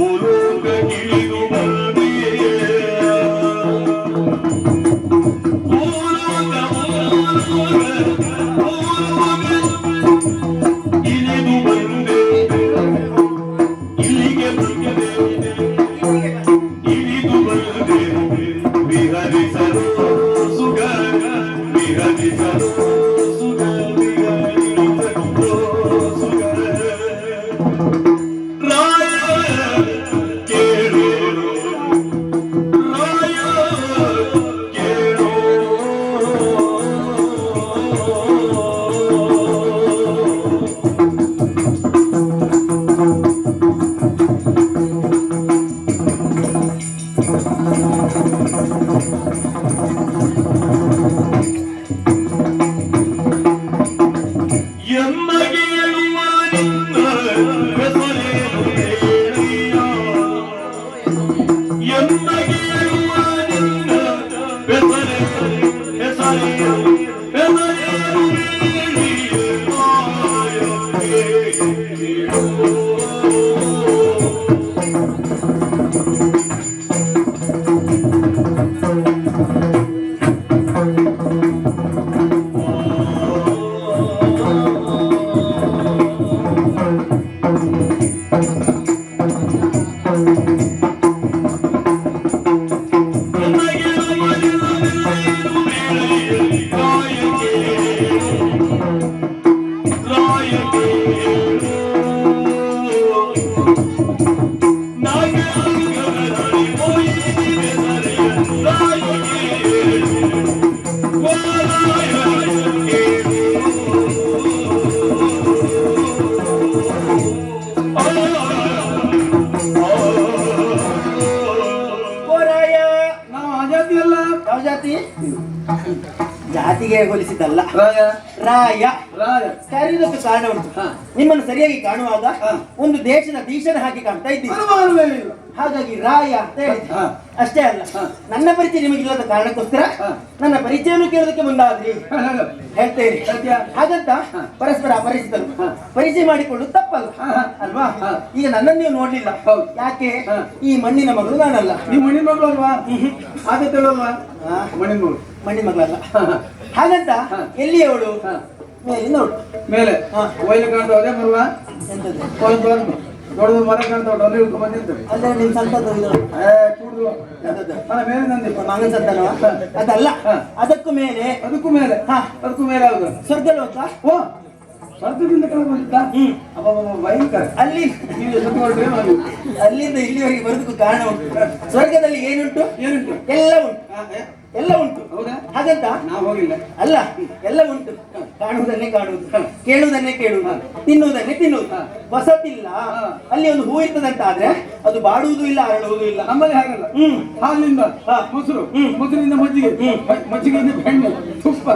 Ulu Bekilu Bala Hallelujah. ನಾವು ಅಜಾತಿ ಅಲ್ಲ ಜಾತಿ? ಜಾತಿಗೆ ಹೋಲಿಸಿದ್ದಲ್ಲ ರಾಯ ರಾಯ ರಾಯ ಕಾರಣ ಉಂಟು. ನಿಮ್ಮನ್ನು ಸರಿಯಾಗಿ ಕಾಣುವಾಗ. ಒಂದು ದೇಶದ ದೀಶನ ಹಾಕಿ ಕಾಣ್ತಾ ಇದ್ದೀವಿ ಹಾಗಾಗಿ ರಾಯ ಅಂತ ಹೇಳಿದೆ. ಅಷ್ಟೇ ಅಲ್ಲ ನನ್ನ ಪರಿಚಯ ನಿಮಗಿಲ್ಲದ ಕಾರಣಕ್ಕೋಸ್ಕರ. ನನ್ನ ಪರಿಚಯವನ್ನು ಕೇಳೋದಕ್ಕೆ ಮುಂದಾದ್ರಿ ಹೇಳು. ಹೇಳ್ತೇನೆ ಸತ್ಯ. ಹಾಗಂತ. ಪರಸ್ಪರ ಅಪರಿಚಿತರು. ಪರಿಚಯ ಮಾಡಿಕೊಂಡು ತಪ್ಪಲ್ಲ. ಅಲ್ವಾ. ಈಗ ನನ್ನನ್ನು ನೀವು ನೋಡ್ಲಿಲ್ಲ. ಯಾಕೆ. ಈ ಮಣ್ಣಿನ ಮಗಳು ನಾನಲ್ಲ ನೀವು ಮಣ್ಣಿನ ಮಗಳು ಅಲ್ವಾ ಹಾಗೆ. ಮಣ್ಣಿನ ಮಗಳು ಮಣ್ಣಿನ ಮಗಳಲ್ಲ. ಹಾಗಂತ ಎಲ್ಲಿ ಅವಳು ಮೇಲೆ ಹಾ. ಒಯ್ಲು ಕಾಣ್ತಾ ಅದೇ ಬರುವ? ಎಂತದ್ದು? ಒಂದು ದೊಡ್ಡದು ಮರ ಕಾಣ್ತಾವ ಅಲ್ಲಿ ಹಿಡ್ಕೊಂಡು ಬಂದಿರ್ತಾರೆ ಅಲ್ಲ ನಿಮ್ ಸಂತದ್ದು ಇದು ಏ ಕೂಡುದು. ಎಂತದ್ದು? ಅಲ್ಲ ಮೇಲೆ ನಂದಿ. ಮಗನ ಸಂತಾನವ ಅದಲ್ಲ. ಅದಕ್ಕೂ ಮೇಲೆ. ಅದಕ್ಕೂ ಮೇಲೆ. ಹಾ. ಅದಕ್ಕೂ ಮೇಲೆ ಯಾವುದು? ಸ್ವರ್ಗಲೋಕ ಓ ಸ್ವರ್ಗದಿಂದ ಕೆಳಗೆ ಬಂದಿದ್ದ? ಅಪ್ಪ ಭಯಂಕರ. ಅಲ್ಲಿ. ನೀವು ಎಷ್ಟು ಅಲ್ಲಿಂದ ಇಲ್ಲಿವರೆಗೆ ಬರೋದಕ್ಕೂ ಕಾರಣ ಉಂಟು. ಸ್ವರ್ಗದಲ್ಲಿ ಏನುಂಟು? ಏನುಂಟು? ಎಲ್ಲ ಉಂಟು. ಎಲ್ಲ ಉಂಟು. ಹೌದಾ? ಹಾಗಂತ? ನಾವು ಹೋಗಿಲ್ಲ. ಅಲ್ಲ ಎಲ್ಲ ಉಂಟು. ಕಾಣುವುದನ್ನೇ ಕಾಣುವುದು. ಕೇಳುವುದನ್ನೇ ಕೇಳುವುದು. ತಿನ್ನುವುದನ್ನೇ ತಿನ್ನುವುದು. ವಸತಿಲ್ಲ. ಹೊಸತಿಲ್ಲ ಅಲ್ಲಿ ಒಂದು ಹೂ ಇರ್ತದಂತ ಆದ್ರೆ ಅದು ಬಾಡುವುದು ಇಲ್ಲ ಅರಳುವುದು ಇಲ್ಲ. ನಮ್ಮಲ್ಲಿ ಹಾಗಲ್ಲ. ಹ್ಮ್. ಹಾಲಿನಿಂದ ಹಾ. ಮೊಸರು ಹ್ಮ್. ಮೊಸರಿನಿಂದ ಮಜ್ಜಿಗೆ ಮಜ್ಜಿಗೆಯಿಂದ ಬೆಣ್ಣೆ ತುಪ್ಪ.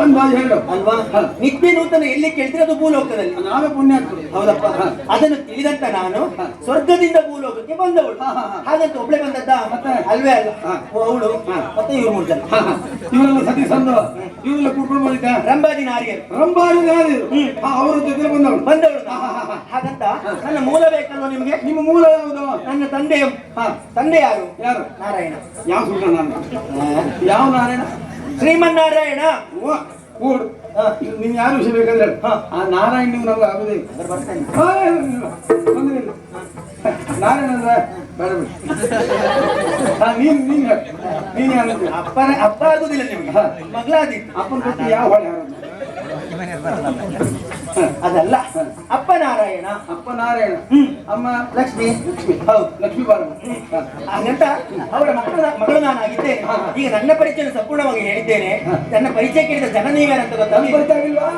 ಒಂದ್ ಬಾಯಿ ಹೇಳು. ಅಲ್ವಾ. ನಿತ್ಯ ನೂತನ ಎಲ್ಲಿ ಕೇಳ್ತೀರಿ ಅದು ಭೂಲೋಕದಲ್ಲಿ? ನಾವೇ ಪುಣ್ಯ ಹೌದಪ್ಪ. ಅದನ್ನು ತಿಳಿದಂತ ನಾನು ಸ್ವರ್ಗದಿಂದ ಭೂಲೋಕಕ್ಕೆ ಬಂದವಳು. ಹಾಗಂತ ಒಬ್ಳೆ ಬಂದದ್ದ? ಮತ್ತೆ? ಅಲ್ವೇ ಅಲ್ಲ. ಅವಳು. ಮತ್ತೆ ಇವ್ರು ಮೂರ್ಜನ ಇವರೆಲ್ಲ ಸತಿ ಸಂದ. ಇವರೆಲ್ಲ ಕುಟ್ಕೊಂಡು ಬಂದಿದ್ದ? ರಂಭಾದಿ ನಾರಿಯರು. ರಂಬಾರಿ ಯಾರು ಅವರ ಜೊತೆ ಬಂದವಳು. ಬಂದವಳು. ಹಾಗಂತ ನನ್ನ ಮೂಲ ಬೇಕಲ್ವಾ ನಿಮ್ಗೆ? ನಿಮ್ಮ ಮೂಲ ಯಾವುದು? ನನ್ನ ತಂದೆ ತಂದೆ ಯಾರು? ಯಾರು? ನಾರಾಯಣ. ಯಾವ ಸುಳ್ಳ ನಾನು ಯಾವ ನಾರಾಯಣ? ಶ್ರೀಮನ್ನಾರಾಯಣ. ಓ ಕೂಡು ಹಾ. ನಿನ್ ಯಾರು ವಿಷಯ ಬೇಕಂದ್ರೆ ಆ ನಾರಾಯಣ ನೀವು ನಮ್ಗೆ ಆಗುದೇ ಆ, ಇಲ್ಲ, ನಾರಾಯಣ ಅಂದ್ರೆ ಬೇಡ ಬಿಡಿ. ಹಾ ನೀನ್ ನೀನ್. ನೀನ್ ಯಾರು ಅಪ್ಪನ ಅಪ್ಪ ಆಗುದಿಲ್ಲ ನಿಮ್ಗೆ. ಹಾ. ಮಗಳಾದಿತ್ತು. ಅಪ್ಪನ ಕೊಟ್ಟು ಯಾವ ಹೊಳೆ ಅದಲ್ಲ. ಅಪ್ಪ ನಾರಾಯಣ ಅಪ್ಪ ನಾರಾಯಣ ಹ್ಮ್. ಅಮ್ಮ ಲಕ್ಷ್ಮಿ. ಲಕ್ಷ್ಮಿ. ಹೌದು ಲಕ್ಷ್ಮಿ ಬಾರಮ್ಮ. ಹಾಗಂತ ಅವರ ಮಕ್ಕಳ ಮಗಳು ನಾನಾಗಿದ್ದೆ ಈಗ ನನ್ನ ಪರಿಚಯ ಸಂಪೂರ್ಣವಾಗಿ ಹೇಳಿದ್ದೇನೆ. ನನ್ನ ಪರಿಚಯ ಕೇಳಿದ ಜನ ನೀವೇನಂತ ಗೊತ್ತಾ ನಮ್ಗೆ ಗೊತ್ತಾಗಿಲ್ವಾ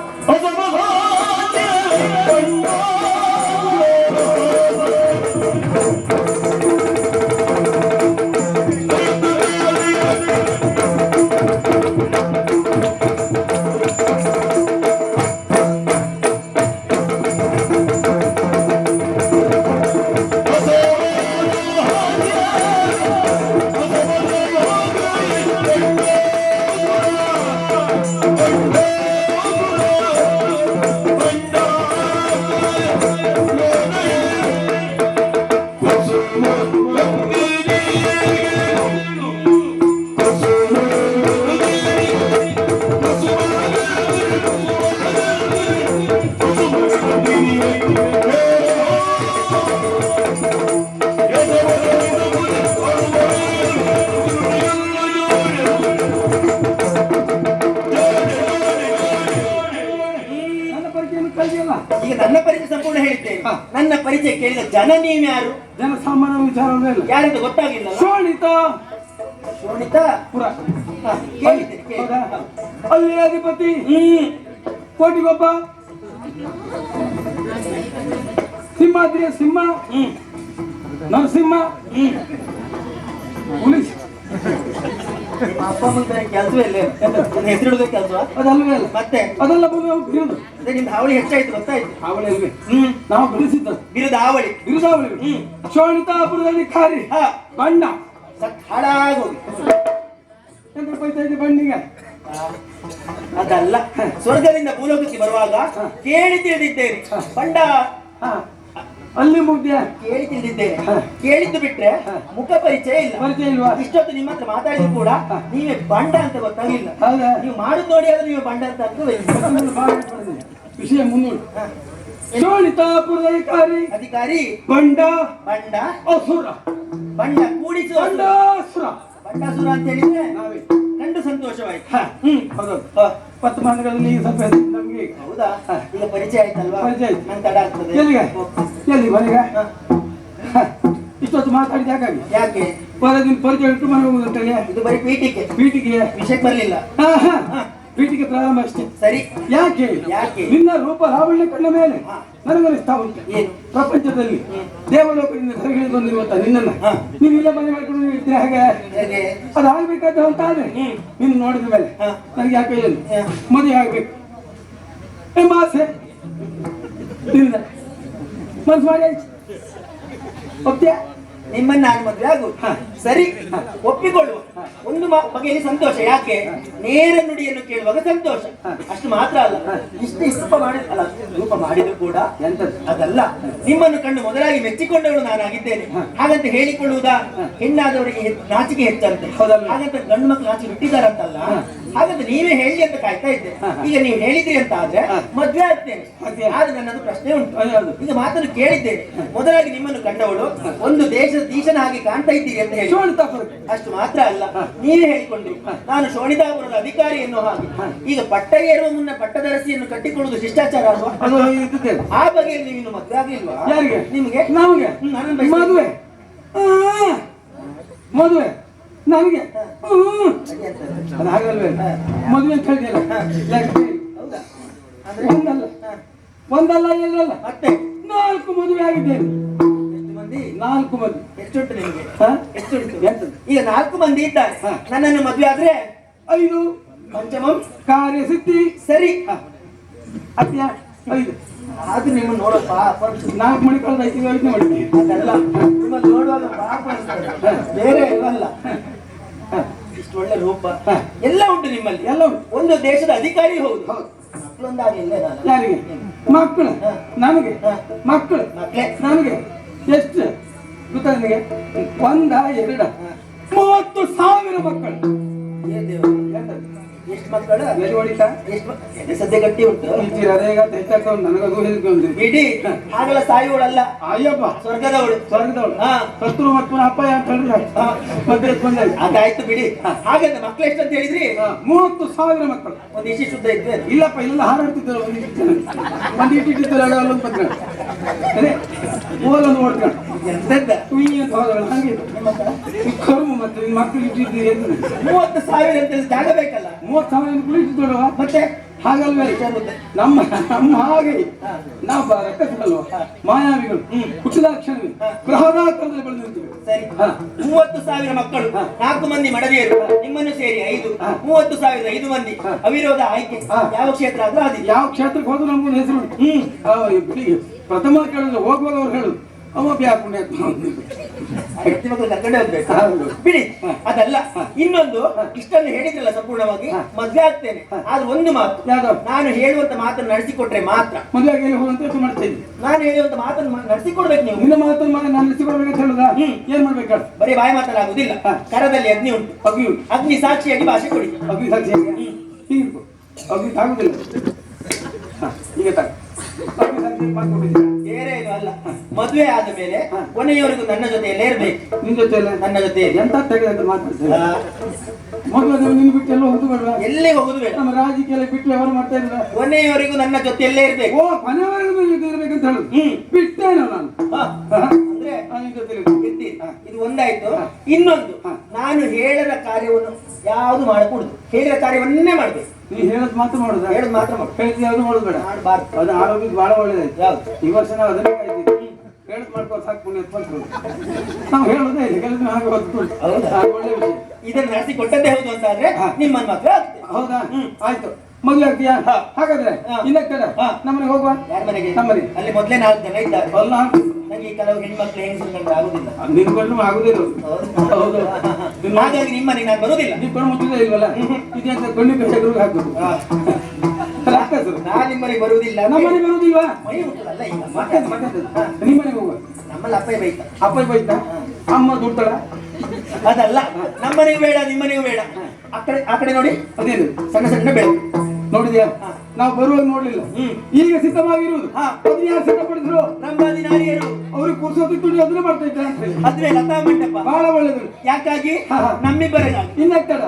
ಜನ ನೀವು ಯಾರು? ಜನಸಾಮಾನ್ಯ ಸಾಮಾನ್ಯ ಇಲ್ಲ. ಯಾರಂತ ಗೊತ್ತಾಗಿಲ್ಲ ಶೋಣಿತ. ಶೋಣಿತ? ಪುರ. ಹಾ, ಕೇಳಿದ್ದೇನೆ ಕೇಳಿ. ಹೌದಾ? ಅಲ್ಲಿ ಅಧಿಪತಿ. ಹ್ಮ್. ಕೋಟಿಗೊಬ್ಬ. ಸಿಂಹಾದ್ರಿಯ ಸಿಂಹ. ಹ್ಮ್. ನರಸಿಂಹ. ಹ್ಮ್. ಪೊಲೀಸ್ ನಿಮ್ಮ ಅಪ್ಪ ಮುಂದೆ ಕೆಲಸವೇ ಇಲ್ಲ? ಹೆಸರಿಡುವ ಕೆಲಸ ಅದಲ್ವೇ ಅಲ್ಲ ಮತ್ತೆ? ಅದೆಲ್ಲ ಬಂದು ಬಿರುದು ಅದೇ ನಿಮ್ದು ಹಾವಳಿ ಹೆಚ್ಚಾಯ್ತು ಗೊತ್ತಾಯ್ತು? ಅವಳಿ ಅಲ್ವೇ? ಹ್ಮ್. ನಾವು ಬಿರುಸಿದ್ದ ಬಿರುದ ಹಾವಳಿ. ಬಿರುದಾವಳಿ. ಹ್ಮ್. ಶೋಣಿತಾಪುರದಲ್ಲಿ ಖಾರಿ ಹಾ. ಬಣ್ಣ. ಸತ್ ಹಾಳಾಗೋಗಿ ಎಂತ ಬೈತಾ ಇದೆ ಬಣ್ಣಿಗೆ? ಅದಲ್ಲ. ಸ್ವರ್ಗದಿಂದ ಭೂಲೋಕಕ್ಕೆ ಬರುವಾಗ ಕೇಳಿ ತಿಳಿದಿದ್ದೇನೆ. ಬಂಡ. ಹಾ. ಅಲ್ಲಿ ಮುಗ್ದ್ಯಾ? ಕೇಳಿ ತಿಳಿದಿದ್ದೇನೆ ಕೇಳಿದ್ದು ಬಿಟ್ರೆ ಮುಖ ಪರಿಚಯ ಇಲ್ಲ. ಪರಿಚಯ ಇಲ್ವಾ? ಇಷ್ಟೊತ್ತು ನಿಮ್ಮ ಹತ್ರ ಮಾತಾಡಿದ್ರು ಕೂಡ ನೀವೇ ಬಂಡ ಅಂತ ಗೊತ್ತಾಗಿಲ್ಲ ನೀವು ಮಾಡುದು ನೋಡಿ ಆದ್ರೆ ನೀವು ಬಂಡ ಅಂತ ವಿಷಯ ಮುನ್ನೂರು. ಹಾ. ಅಧಿಕಾರಿ. ಅಧಿಕಾರಿ? ಬಂಡ. ಬಂಡ. ಅಸುರ. ಬಂಡ ಕೂಡಿಸುವ ಬಂಡಾಸುರ. ಬಂಡಾಸುರ ಅಂತ ಹೇಳಿದ್ರೆ? ನಾವೇ. ಕಂಡು ಸಂತೋಷವಾಯ್ತು. ಹ್ಮ್. ಹೌದೌದು ಹಾ. ಪತ್ತು ಮಾನಗಳಲ್ಲಿ ಸ್ವಲ್ಪ ನಮ್ಗೆ ಹೌದಾ? ಇದು ಈಗ ಪರಿಚಯ ಆಯ್ತಲ್ವಾ? ಪರಿಚಯ ಆಯ್ತು. ನಂಗೆ ತಡ ಆಗ್ತದೆ. ಎಲ್ಲಿಗೆ. ಎಲ್ಲಿ ಮನೆಗೆ. ಇಷ್ಟೊತ್ತು ಮಾತಾಡಿದ ಯಾಕಾಗಿ? ಯಾಕೆ? ಬರೋದಿನ ಪರಿಚಯ ಇಟ್ಟು ಮನೆ ಹೋಗುದಂತೇಳಿ? ಇದು ಬರೀ ಪೀಠಿಕೆ. ಪೀಠಿಗೆ ವಿಷಯಕ್ಕೆ ಬರಲಿಲ್ಲ. ಹಾ, ಹಾ. ಪೀಠಿಗೆ ಪ್ರಾರಂಭ ಅಷ್ಟೇ ಸರಿ. ಯಾಕೆ? ಯಾಕೆ? ನಿನ್ನ ರೂಪ ರಾವಣ್ಯ ಕಣ್ಣ ಮೇಲೆ. ನನಗನಿಸ್ತಾ ಉಂಟು? ಪ್ರಪಂಚದಲ್ಲಿ. ದೇವಲೋಕದಿಂದ ಸರಿಗಳಿ ಬಂದಿರುವಂತ ನಿನ್ನನ್ನ. ನೀವು ಇಲ್ಲ ಮನೆ ಮಾಡ್ಕೊಂಡು ಇರ್ತೀರ ಹಾಗೆ? ಅದಾಗಬೇಕಾದ ಅಂತ ಆದ್ರೆ. ನಿನ್ನ ನೋಡಿದ ಮೇಲೆ ನನಗೆ ಯಾಕೆ ಏನು? ಮದುವೆ ಆಗ್ಬೇಕು. ನಿಮ್ಮ ಆಸೆ. ನಿನ್ನ. ಮನ್ಸು ಮಾಡಿ ಆಯ್ತು. ಒಪ್ತೀಯಾ? ನಿಮ್ಮನ್ನ ನಾನು ಮದುವೆ ಆಗು. ಸರಿ. ಒಪ್ಪಿಕೊಳ್ಳುವ. ಒಂದು ಬಗೆಯಲ್ಲಿ ಸಂತೋಷ. ಯಾಕೆ? ನೇರ ನುಡಿಯನ್ನು ಕೇಳುವಾಗ ಸಂತೋಷ. ಅಷ್ಟು ಮಾತ್ರ ಅಲ್ಲ. ಇಷ್ಟು ರೂಪ ಮಾಡಿ ಅಲ್ಲ ರೂಪ ಮಾಡಿದ್ರು ಕೂಡ ಅದಲ್ಲ. ನಿಮ್ಮನ್ನು ಕಂಡು ಮೊದಲಾಗಿ ಮೆಚ್ಚಿಕೊಂಡವಳು ನಾನಾಗಿದ್ದೇನೆ. ಹಾಗಂತ ಹೇಳಿಕೊಳ್ಳುವುದಾ? ಹೆಣ್ಣಾದವರಿಗೆ ನಾಚಿಕೆ ಹೆಚ್ಚಂತೆ. ಹೌದಲ್ಲ. ಹಾಗಂತ ಗಂಡು ಮಕ್ಕಳು ನಾಚಿಕೆ ಬಿಟ್ಟಿದ್ದಾರಂತಲ್ಲ. ಹಾ. ಹಾಗಂತ ನೀವೇ ಹೇಳಿ ಅಂತ ಕಾಯ್ತಾ ಇದ್ದೆ. ಈಗ ನೀವು ಹೇಳಿದ್ರಿ ಅಂತ ಆದ್ರೆ. ಮದ್ವೆ ಆಗ್ತೇನೆ? ಆದ್ರೆ ನನ್ನದು ಪ್ರಶ್ನೆ ಉಂಟು. ಇದು ಈಗ ಮಾತನ್ನು ಕೇಳಿದ್ದೇನೆ. ಮೊದಲಾಗಿ ನಿಮ್ಮನ್ನು ಕಂಡವಳು ಒಂದು ದೇಶದ ದೀಶನ ಹಾಗೆ ಕಾಣ್ತಾ ಇದ್ದೀರಿ ಅಂತ ಹೇಳಿ. ಅಷ್ಟು ಮಾತ್ರ ಅಲ್ಲ. ನೀವೇ ಹೇಳಿಕೊಂಡ್ರಿ. ನಾನು ಶೋಣಿತಾಪುರದ ಅಧಿಕಾರಿ ಎನ್ನುವ ಹಾಗೆ. ಈಗ ಪಟ್ಟ ಏರುವ ಮುನ್ನ ಪಟ್ಟದರಸಿಯನ್ನು ಕಟ್ಟಿಕೊಳ್ಳುವುದು ಶಿಷ್ಟಾಚಾರ ಅಲ್ವಾ? ಆ ಬಗೆಯಲ್ಲಿ ನೀವು ಇನ್ನು ಮದುವೆ ಆಗಿಲ್ವಾ? ನಿಮ್ಗೆ? ನಿಮಗೆ. ಮದುವೆ. ಮದುವೆ. ನನಗೆ. ಅದು ಹಾಗಲ್ವೇ? ಮದುವೆ ಹೇಳಿದೆಯಲ್ಲ? ಯಾಕೆ ಒಂದಲ್ಲ. ಒಂದಲ್ಲ ಎರಡಲ್ಲ ಮತ್ತೆ? ನಾಲ್ಕು ಮದುವೆ ಆಗಿದ್ದೇನೆ ಮಂದಿ? ನಾಲ್ಕು ಮದುವೆ ಎಷ್ಟುಂಟು ನಿಮಗೆ? ಎಷ್ಟುಂಟು? ಈಗ ನಾಲ್ಕು ಮಂದಿ ಇದ್ದಾರೆ. ನನ್ನನ್ನು ಮದುವೆ ಆದ್ರೆ? ಐದು. ಪಂಚಮಂ? ಕಾರ್ಯ ಸಿದ್ಧಿ ಸರಿ. ಅತ್ಯ ಐದು ಅದು ನಿಮ್ಮ ನೋಡಪ್ಪ. ನಾಲ್ಕು ಮಣಿ ಕಳೆದ ಐದು ಯೋಚನೆ ಮಾಡಿ ಅದೆಲ್ಲ ನಿಮ್ಮನ್ನು ನೋಡುವಾಗ ಪಾಪ ಅನ್ಸ್ತದೆ. ಬೇರೆ ಇಲ್ವಲ್ಲ ಇಷ್ಟು ಒಳ್ಳೆ ರೂಪ. ಎಲ್ಲ ಉಂಟು ನಿಮ್ಮಲ್ಲಿ. ಎಲ್ಲ ಉಂಟು. ಒಂದು ದೇಶದ ಅಧಿಕಾರಿ ಹೌದು. ಹೌದು. ಮಕ್ಕಳೊಂದಾಗಿಲ್ಲ ನಾನು? ಯಾರಿಗೆ? ಮಕ್ಕಳು. ನನಗೆ? ಮಕ್ಕಳು. ಮಕ್ಕಳೇ? ನನಗೆ? ಎಷ್ಟು? ಗೊತ್ತಾ ನಿನಗೆ? ಒಂದ ಎರಡ. ಮೂವತ್ತು ಸಾವಿರ ಮಕ್ಕಳು. ಏ ದೇವರು? ಎಷ್ಟು ಮಕ್ಕಳು? ಎಲ್ಲಿ ಹೊಡಿತಾ ಎಷ್ಟು ಸದ್ಯ ಗಟ್ಟಿ ಉಂಟು. ಅದೇಗ ಉಂಟು ನನಗದು ಹೇಳಿಕೆ ಒಂದು ಬಿಡಿ ಹಾಗೆಲ್ಲ ಸಾಯುವಳಲ್ಲ ಅಯ್ಯಪ್ಪ ಸ್ವರ್ಗದವಳು. ಸ್ವರ್ಗದವಳು. ಹಾ. ಶತ್ರು ಮತ್ತು ಅಪ್ಪ ಅಂತ ಹೇಳಿದ್ರೆ ಅದಾಯ್ತು ಬಿಡಿ. ಹಾಗಂತ ಮಕ್ಳು ಎಷ್ಟು ಅಂತ ಹೇಳಿದ್ರಿ? ಮೂವತ್ತು ಸಾವಿರ ಮಕ್ಕಳು. ಒಂದು ಇಷ್ಟು ಶುದ್ಧ ಇದ್ವಿ ಇಲ್ಲಪ್ಪ ಇಲ್ಲ ಹಾರಾಡ್ತಿದ್ದಲ್ಲ ಒಂದು ಇಷ್ಟು ಜನ. ಒಂದು ಇಟ್ಟಿಟ್ಟಿದ್ದಲ್ಲ ಅಲ್ಲೊಂದು ಪತ್ರ ಅದೇ ಓಲೊಂದು ಓಡ್ಕೊಂಡು ಎಂತದ್ದ ಅಂತ ಹಂಗೆ. ಮಕ್ಕಳ? ಕರುಮು ಮತ್ತು ಮಕ್ಕಳು ಇಟ್ಟಿದ್ದೀರಿ ಮೂವತ್ತು ಸಾವಿರ ಅಂತ ಜಾಗ ಬೇಕಲ್ಲ? ಮೂವತ್ತು ಸಾವಿರ ಕುಳಿತಿದ್ದೋಡುವ ಮತ್ತೆ? ಹಾಗಲ್ವೇ. ನಮ್ಮ ನಮ್ಮ ಹಾಗೆ. ನಾವು ರಕ್ಕಸಲ್ವ ಮಾಯಾವಿಗಳು. ಕುಶಲಾಕ್ಷರಗಳು ಗ್ರಹದಾಕಾರದಲ್ಲಿ ಬೆಳೆದಿರ್ತೀವಿ ಸರಿ. ಮೂವತ್ತು ಸಾವಿರ ಮಕ್ಕಳು. ನಾಲ್ಕು ಮಂದಿ ಮಡದಿಯರು ನಿಮ್ಮನ್ನು ಸೇರಿ ಐದು. ಮೂವತ್ತು ಸಾವಿರದ ಐದು ಮಂದಿ ಅವಿರೋಧ ಆಯ್ಕೆ. ಯಾವ ಕ್ಷೇತ್ರ ಆದ್ರೂ ಅದು ಯಾವ ಕ್ಷೇತ್ರಕ್ಕೆ ಹೋದ್ರು ನಮ್ಗೊಂದು ಹೆಸರು ಹ್ಮ್. ಪ್ರಥಮ ಕೇಳಿದ್ರೆ ಹೋಗುವಾಗ ಅವ್ರು ಹೇಳುದು. ಅವ ಬ್ಯಾಪುಣ್ಯ ಹೆಂಡತಿ ಹೋಗ್ಬೇಕು? ಬಿಡಿ ಅದಲ್ಲ ಇನ್ನೊಂದು ಇಷ್ಟನ್ನು ಹೇಳಿದ್ರಲ್ಲ ಸಂಪೂರ್ಣವಾಗಿ ಮದುವೆ ಆಗ್ತೇನೆ. ಆದ್ರೆ ಒಂದು ಮಾತು? ನಾನು ಹೇಳುವಂತ ಮಾತನ್ನು ನಡೆಸಿಕೊಟ್ರೆ ಮಾತ್ರ. ಮದುವೆ ಹೋಗುವಂತ ಯೋಚನೆ ಮಾಡ್ತಾ ಇದ್ದೆ ನಾನು ಹೇಳುವಂತ ಮಾತನ್ನು ನಡೆಸಿಕೊಡ್ಬೇಕು ನೀವು. ನಿನ್ನ ಮಾತನ್ನು ಮಾತ್ರ ನಾನು ನಡೆಸಿಕೊಡ್ಬೇಕಂತ ಹೇಳುದ? ಹ್ಮ್. ಏನ್ ಮಾಡ್ಬೇಕು? ಬರೀ ಬಾಯಿ ಮಾತನಾಗುದಿಲ್ಲ. ಕರದಲ್ಲಿ ಅಗ್ನಿ ಉಂಟು. ಅಗ್ನಿ ಉಂಟು. ಅಗ್ನಿ ಸಾಕ್ಷಿಯಾಗಿ ಭಾಷೆ ಕೊಡಿ. ಅಗ್ನಿ ಸಾಕ್ಷಿ ಹೇಗೆ? ಅಗ್ನಿ ತಾಗ ಸಾಕ್ಷಿ ಮಾಡ್ಕೊಂಡಿದ್ದೀರಾ? ಬೇರೆ ಇದು ಅಲ್ಲ. ಮದುವೆ ಆದ ಮೇಲೆ ಕೊನೆಯವರೆಗೂ ನನ್ನ ಜೊತೆಯಲ್ಲೇ ಇರ್ಬೇಕು. ನಿನ್ ಜೊತೆ ನನ್ನ ಜೊತೆ ಎಂತ ತೆಗೆದಂತ ಮಾತಾಡ್ತೇವೆ ಮದುವೆ ನಿನ್ ಬಿಟ್ಟು ಎಲ್ಲ ಹೋಗುದು ಬೇಡ ಎಲ್ಲಿಗೆ ಹೋಗುದು ಬೇಡ. ನಮ್ಮ ರಾಜಕೀಯ ಬಿಟ್ಟು ವ್ಯವಹಾರ ಮಾಡ್ತಾ ಇದ್ರ ಕೊನೆಯವರೆಗೂ ನನ್ನ ಜೊತೆಯಲ್ಲೇ ಇರ್ಬೇಕು. ಓ ಕೊನೆಯವರೆಗೂ ಇರ್ಬೇಕಂತ ಹೇಳುದು ಹ್ಮ್. ಬಿಟ್ಟೇನೋ ನಾನು. ಇದು ಒಂದಾಯ್ತು. ಇನ್ನೊಂದು ನಾನು ಹೇಳದ ಕಾರ್ಯವನ್ನು ಯಾವುದು ಮಾಡಕೂಡುದು. ಹೇಳಿದ ಕಾರ್ಯವನ್ನೇ ಮಾಡ್ಬೇಕು. ನೀವು ಹೇಳದ್ ಮಾತ್ರ ಮಾಡುದು? ಹೇಳದ್ ಮಾತ್ರ ಮಾಡು. ಹೇಳಿದ್ ಯಾವ್ದು ಮಾಡುದು ಬೇಡ ಮಾಡಬಾರ್ದು. ಅದು ಆರೋಗ್ಯಕ್ಕೆ ಬಹಳ ಒಳ್ಳೇದಾಯ್ತು. ಯಾವ್ದು? ಈ ವರ್ಷ ನಾವು ಅದನ್ನೇ ಮಾಡಿದ್ದೀವಿ ಹೇಳದ್ ಮಾಡ್ಕೊಂಡು ಸಾಕು ಪುಣ್ಯ ಎತ್ಕೊಂಡ್ರು ನಾವು ಹೇಳೋದೇ ಇಲ್ಲ ಹೇಳಿದ್ರೆ ಹಾಗೆ ಹೊತ್ಕೊಂಡು. ಹೌದಾ? ಒಳ್ಳೆ ವಿಷಯ. ಇದನ್ನ ನಡೆಸಿ ಕೊಟ್ಟದ್ದೇ ಹೌದು ಅಂತ ಆದ್ರೆ. ನಿಮ್ಮನ್ನ ಮಾತ್ರ ಹೌದಾ? ಹ್ಮ್. ಆಯ್ತು. ಮದುವೆ ಆಗ್ತೀಯಾ. ಹಾಗಾದ್ರೆ. ಇನ್ನ ಕಡೆ ಹಾ. ನಮ್ಮನೆಗೆ ಹೋಗುವ? ಯಾರ ಮನೆಗೆ? ನಮ್ಮನೆ. ಅಲ್ಲಿ ಮೊದ್ಲೇ ನಾಲ್ಕು ಜನ ಇದ್ದಾರೆ. ಅಲ್ಲ ನಂಗೆ ಈ ಕೆಲವು ಹೆಣ್ಮಕ್ಳು ಹೆಂಗಸರು ಕಂಡ್ರೆ ಆಗುದಿಲ್ಲ. ನಿನ್ ಆಗುದಿಲ್ಲ ಹೌದು. ಹಾಗಾಗಿ ನಿಮ್ಮನೆಗೆ ನಾನು ಬರೋದಿಲ್ಲ ನೀ ಕೊಂಡು ಮುಟ್ಟಿದೆ ಇಲ್ವಲ್ಲ? ಕೈಗಳಿಗೆ ಹಾಕ್ಬೇಕು. ಹಾ. ಹಾಕದು ನಾನು ನಿಮ್ಮನೆಗೆ ಬರುವುದಿಲ್ಲ. ನಮ್ಮ ನಮ್ಮನೆ ಬರುದಿಲ್ವಾ ಮೈ ಹುಟ್ಟಲ್ಲ ಈಗ. ಮತ್ತೆ ನಿಮ್ಮನೆಗೆ ಹೋಗುವ? ನಮ್ಮಲ್ಲಿ ಅಪ್ಪ ಬೈತ. ಅಪ್ಪ ಬೈತಾ? ಅಮ್ಮ ದುಡ್ತಾಳ? ಅದಲ್ಲ. ನಮ್ಮನೆಗೂ ಬೇಡ ನಿಮ್ಮನೆಗೂ ಬೇಡ. ಆ ಕಡೆ ಆ ಕಡೆ ನೋಡಿ. ಅದೇನು ಸಣ್ಣ ಸಣ್ಣ ಬೆಳಕು ನೋಡಿದ್ಯಾ? ನಾವು ಬರುವಾಗ ನೋಡ್ಲಿಲ್ಲ. ಈಗ ಸಿದ್ಧವಾಗಿರುವುದು. ಅದನ್ನ ಯಾರು ಸಿದ್ಧಪಡಿಸಿದ್ರು ನಮ್ಮಾದಿ ನಾರಿಯರು ಅವ್ರಿಗೆ ಪುರುಸೋತಿ ತುಳಿ ಅದನ್ನ ಮಾಡ್ತಾ ಇದ್ದಾರೆ ಅದ್ರೆ ಲತಾ ಮಂಟಪ. ಬಹಳ ಒಳ್ಳೆದು ಯಾಕಾಗಿ? ನಮ್ಮಿಬ್ಬರ ಇನ್ನಾಗ್ತದ